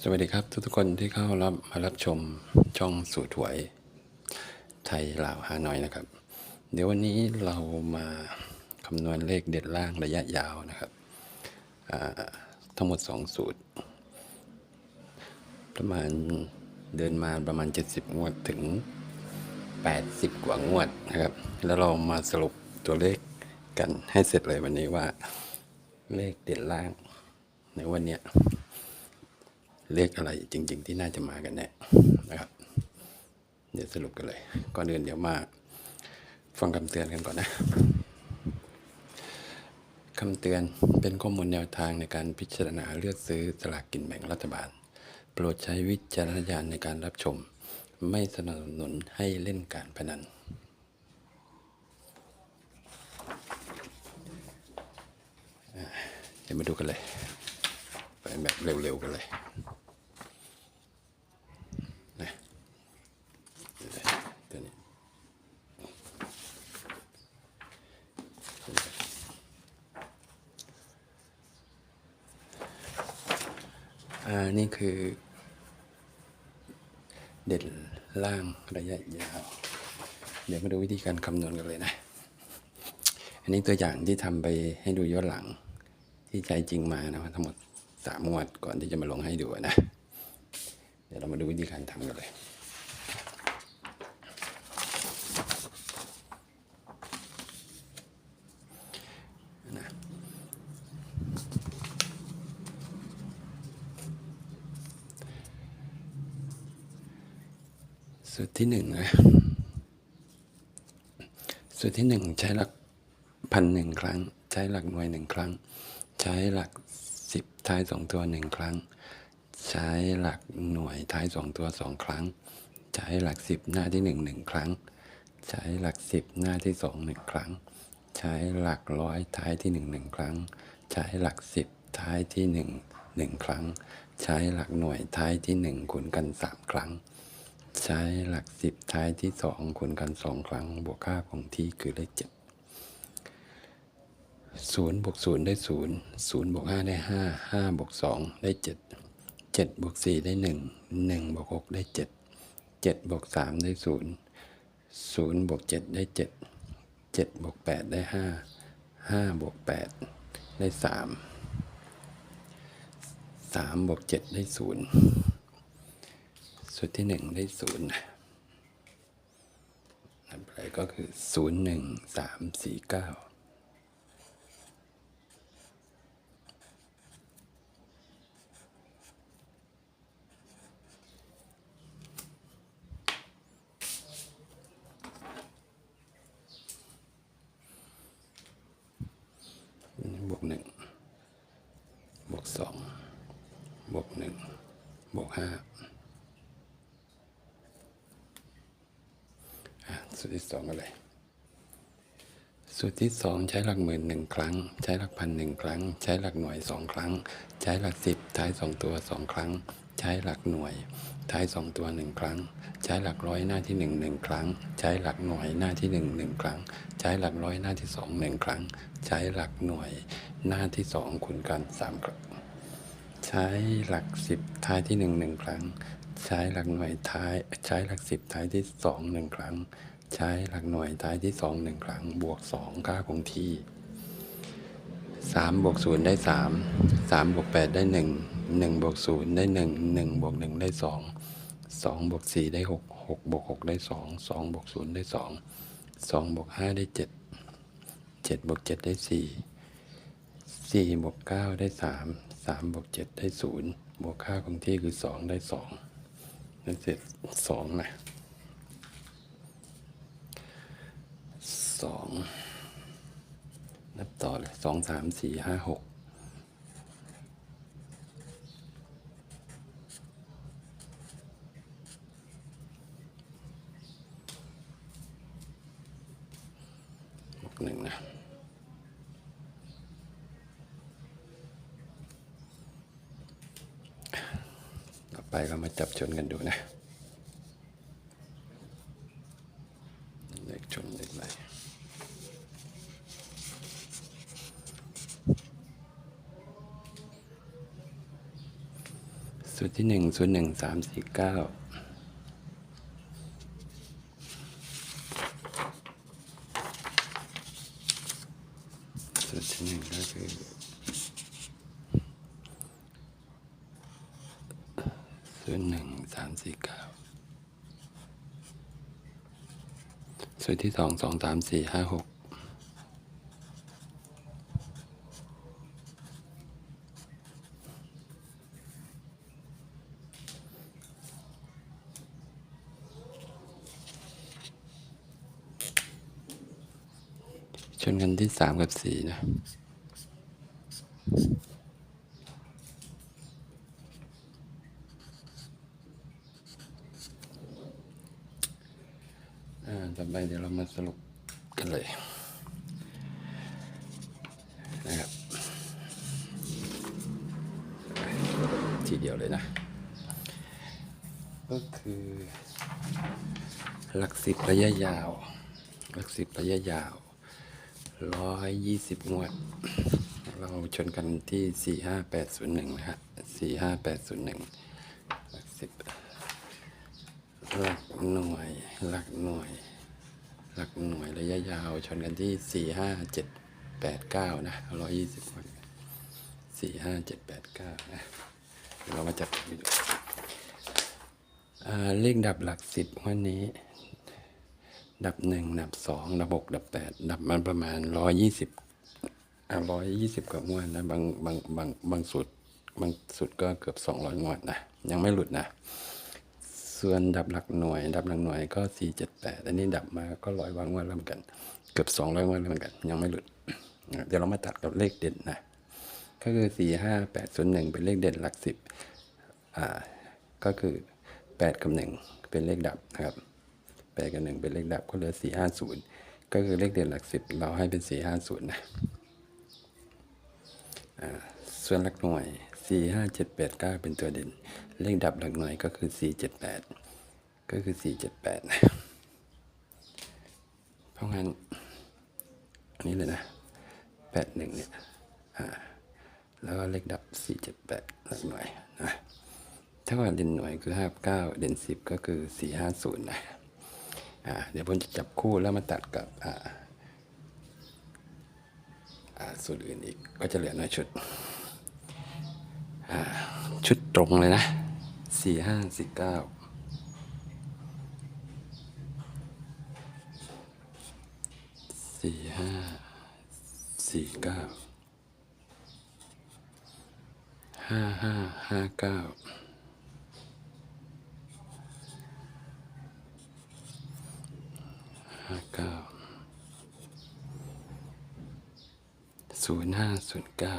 สวัสดีครับทุกๆคนที่เข้ารับมารับชมช่องสูตรหวย ไทยลาวฮานอยนะครับ เดี๋ยววันนี้เรามาคำนวณเลขเด็ดล่างระยะยาวนะครับทั้งหมด 2 สูตร ประมาณเดินมาประมาณ 70 งวดถึง 80 กว่างวดนะครับ แล้วเรามาสรุปตัวเลขกันให้เสร็จเลยวันนี้ว่าเลขเด็ดล่างในวันเนี้ย เลขอะไรจริง ๆ ที่น่าจะมากันแน่นะครับ เดี๋ยวสรุปกันเลย ก่อนอื่นเดี๋ยวมาฟังคำเตือนกันก่อนนะคำเตือนเป็นข้อมูลแนวทางในการพิจารณาเลือกซื้อสลากกินแบ่งรัฐบาล โปรดใช้วิจารณญาณในการรับชม ไม่สนับสนุนให้เล่นการพนันเดี๋ยวมาดูกันเลย ไปแบบเร็วๆกันเลยนะตัวนี้อ่า นี่คือ เด่นล่างระยะยาว เดี๋ยวมาดูวิธีการคำนวณกันเลยนะ อันนี้ตัวอย่างที่ทำไปให้ดูย้อนหลัง ที่ใจจริงมานะทั้งหมดสามงวดก่อนที่จะมาลงให้ดูนะ เดี๋ยวเรามาดูวิธีการทำกันเลย สูตรที่หนึ่งนะสูตรที่หนึ่งใช้หลักพันหนึ่งครั้ง ใช้หลักหน่วยหนึ่งครั้ง ใช้หลักสิบท้ายสองตัวหนึ่งครั้ง ใช้หลักหน่วยท้ายสองตัวสองครั้ง ใช้หลักสิบหน้าที่หนึ่งหนึ่งครั้ง ใช้หลักสิบหน้าที่สองหนึ่งครั้ง ใช้หลักร้อยท้ายที่หนึ่งหนึ่งครั้ง ใช้หลักสิบท้ายที่หนึ่งหนึ่งครั้ง ใช้หลักหน่วยท้ายที่หนึ่งคูณกันสามครั้ง ใช้หลักสิบท้ายที่สองคูณกันสองครั้ง บวกค่าคงที่คือเลขเจ็ดศูนย์บวกศูนย์ได้ศูนย์ศูนย์บวกห้าได้ห้าห้าบวกสองได้เจ็ดเจ็ดบวกสี่ได้หนึ่งหนึ่งบวกหกได้เจ็ดเจ็ดบวกสามได้ศูนย์ศูนย์บวกเจ็ดได้เจ็ดเจ็ดบวกแปดได้ห้าห้าบวกแปดได้สามสามบวกเจ็ดได้ศูนย์ สูตรที่หนึ่งได้ศูนย์นับไปก็คือศูนย์หนึ่งสามสี่เก้าบวกหนึ่งบวกสองบวกหนึ่งบวกห้า อะสูตร ที่สองกันเลยสูตรที่สองใช้หลักหมื่นหนึ่งครั้ง ใช้หลักพันหนึ่งครั้ง ใช้หลักหน่วยสองครั้ง ใช้หลักสิบท้ายสองตัวสองครั้ง ใช้หลักหน่วย ท้ายสองตัวหนึ่งครั้ง ใช้หลักร้อยหน้าที่หนึ่งหนึ่งครั้ง ใช้หลักหน่วยหน้าที่หนึ่งหนึ่งครั้ง ใช้หลักร้อยหน้าที่สองหนึ่งครั้ง ใช้หลักหน่วยหน้าที่สองคูณกันสามครั้ง ใช้หลักสิบท้ายที่หนึ่งหนึ่งครั้งใช้หลักหน่วยท้ายใช้หลักสิบท้ายที่สองหนึ่งครั้ง ใช้หลักหน่วยท้ายที่สองหนึ่งครั้ง บวกสองค่าคงที่สามบวกศูนย์ได้สามสามบวกแปดได้หนึ่งหนึ่งบวกศูนย์ได้หนึ่งหนึ่งบวกหนึ่งได้สองสองบวกสี่ได้หกหกบวกหกได้สองสองบวกศูนย์ได้สองสองบวกห้าได้เจ็ดเจ็ดบวกเจ็ดได้สี่สี่บวกเก้าได้สามสามบวกเจ็ดได้ศูนย์บวกค่าคงที่คือสองได้สองนั่นเสร็จสองนะ สองนับต่อเลยสองสามสี่ห้าหกบวกหนึ่งนะต่อไปก็มาจับชนกันดูนะ ลขชนเลขอะไรสูตรที่หนึ่งศูนย์หนึ่งสามสี่เก้าสูตรที่หนึ่งก็คือศูนย์หนึ่งสามสี่เก้า สูตรที่สองสองสามสี่ห้าหกชนกันที่สามกับสี่นะ อ่า ต่อไป เรามาสรุปกันเลยนะครับทีเดียวเลยนะ ก็คือหลักสิบระยะยาว หลักสิบระยะยาวร้อยยี่สิบงวด เราชนกันที่สี่ห้าแปดศูนย์หนึ่งนะฮะสี่ห้าแปดศูนย์หนึ่งหลักสิบหลักหน่วยหลักหน่วย หลักหน่วยระยะยาวชนกันที่สี่ห้าเจ็ดแปดเก้านะร้อยยี่สิบงวดสี่ห้าเจ็ดแปดเก้านะเรามาจับกันดูอ่าเลขดับหลักสิบวันนี้ ดับหนึ่งดับสองดับหกดับแปดดับมันประมาณร้อยยี่สิบอ่าร้อยยี่สิบกว่างวดนะบางบางบางบางสุดบางสุดก็เกือบสองร้อยงวดนะ ยังไม่หลุดนะ ส่วนดับหลักหน่วย ดับหลักหน่วยก็สี่เจ็ดแปดอันนี้ดับมาก็ร้อยวางงวดแล้วเหมือนกัน เกือบสองร้อยงวดแล้วเหมือนกัน ยังไม่หลุด เดี๋ยวเรามาตัดกับเลขเด่นนะ ก็คือสี่ห้าแปดศูนย์หนึ่งเป็นเลขเด่นหลักสิบอ่า ก็คือแปดกับหนึ่งเป็นเลขดับนะครับแปดกับหนึ่งเป็นเลขดับก็เหลือสี่ห้าศูนย์ก็คือเลขเด่นหลักสิบเราให้เป็นสี่ห้าศูนย์นะ อ่า ส่วนหลักหน่วย สี่ห้าเจ็ดแปดเก้าเป็นตัวเด่น เลขดับหลักหน่วยก็คือสี่เจ็ดแปดก็คือสี่เจ็ดแปดเพราะงั้น อันนี้เลยนะแปดหนึ่งเนี่ยอ่าแล้วก็เลขดับสี่เจ็ดแปดหลักหน่วยนะถ้าว่าเด่นหน่วยคือห้าเก้าเด่นสิบก็คือสี่ห้าศูนย์นะอ่าเดี๋ยวผมจะจับคู่แล้วมาตัดกับอ่าอ่าส่วนอื่นอีกก็จะเหลือน้อยชุด ชุดตรงเลยนะสี่ห้าสี่เก้าสี่ห้าสี่เก้าห้าห้าห้าเก้าห้าเก้าศูนย์ห้าศูนย์เก้า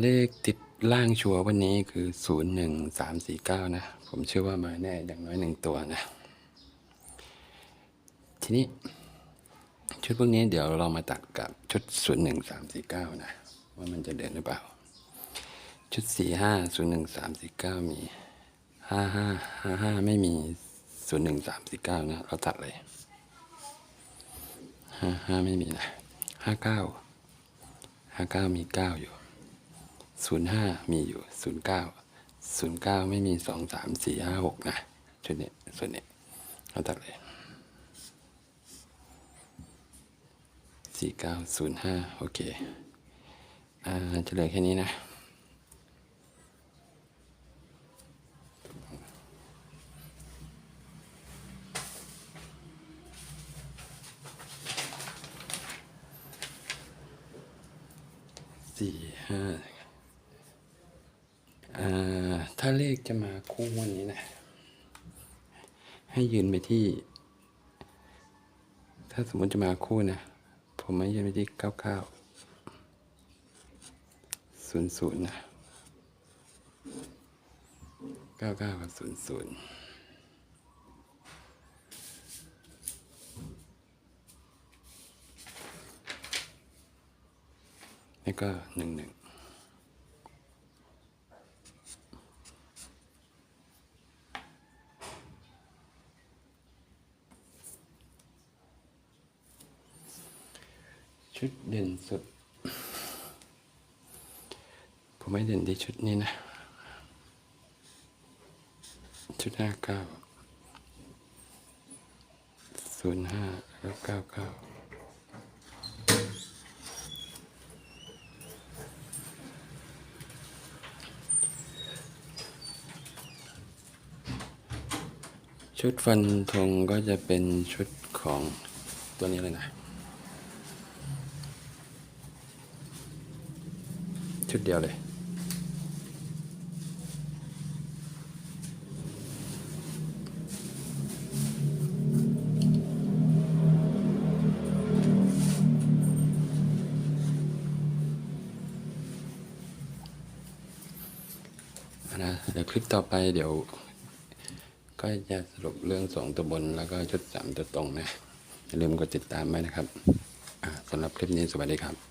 เลขติดล่างชัววันนี้คือศูนย์หนึ่งสามสี่เก้านะ ผมเชื่อว่ามาแน่อย่างน้อยหนึ่งตัวนะ ทีนี้ ชุดพวกนี้เดี๋ยวเรามาตัดกับชุดศูนย์หนึ่งสามสี่เก้านะ ว่ามันจะเดินหรือเปล่า ชุดสี่ห้าศูนย์หนึ่งสามสี่เก้ามีห้าห้าห้าห้าไม่มีศูนย์หนึ่งสามสี่เก้านะ เราตัดเลยห้าห้าไม่มีนะห้าเก้าห้าเก้ามีเก้าอยู่ ศูนย์ห้ามีอยู่ศูนย์เก้าศูนย์เก้าไม่มีสองสามสี่ห้าหกนะชุดนี้ส่วนนี้เราตัดเลยสี่เก้าศูนย์ห้าโอเค อ่าจะเหลือแค่นี้นะ สี่ห้าอ่า ถ้าเลขจะมาคู่วันนี้นะ ให้ยืนไปที่ ถ้าสมมติจะมาคู่นะ ผมไม่ยืนไปที่เก้าเก้าศูนย์ศูนย์นะเก้าเก้ากับศูนย์ศูนย์แล้วก็หนึ่งหนึ่ง เด่นสุด ผมไม่เด่นที่ชุดนี้นะ ชุดห้าเก้าศูนย์ห้าแล้วเก้าเก้าชุดฟันธงก็จะเป็นชุดของตัวนี้เลยนะ ชุดเดียวเลย นะเดี๋ยวคลิปต่อไปเดี๋ยว ก็จะสรุปเรื่องสองตัวบนแล้วก็ชุดสามตัวตรงนะ อย่าลืมกดติดตามไว้นะครับสำหรับคลิปนี้สวัสดีครับ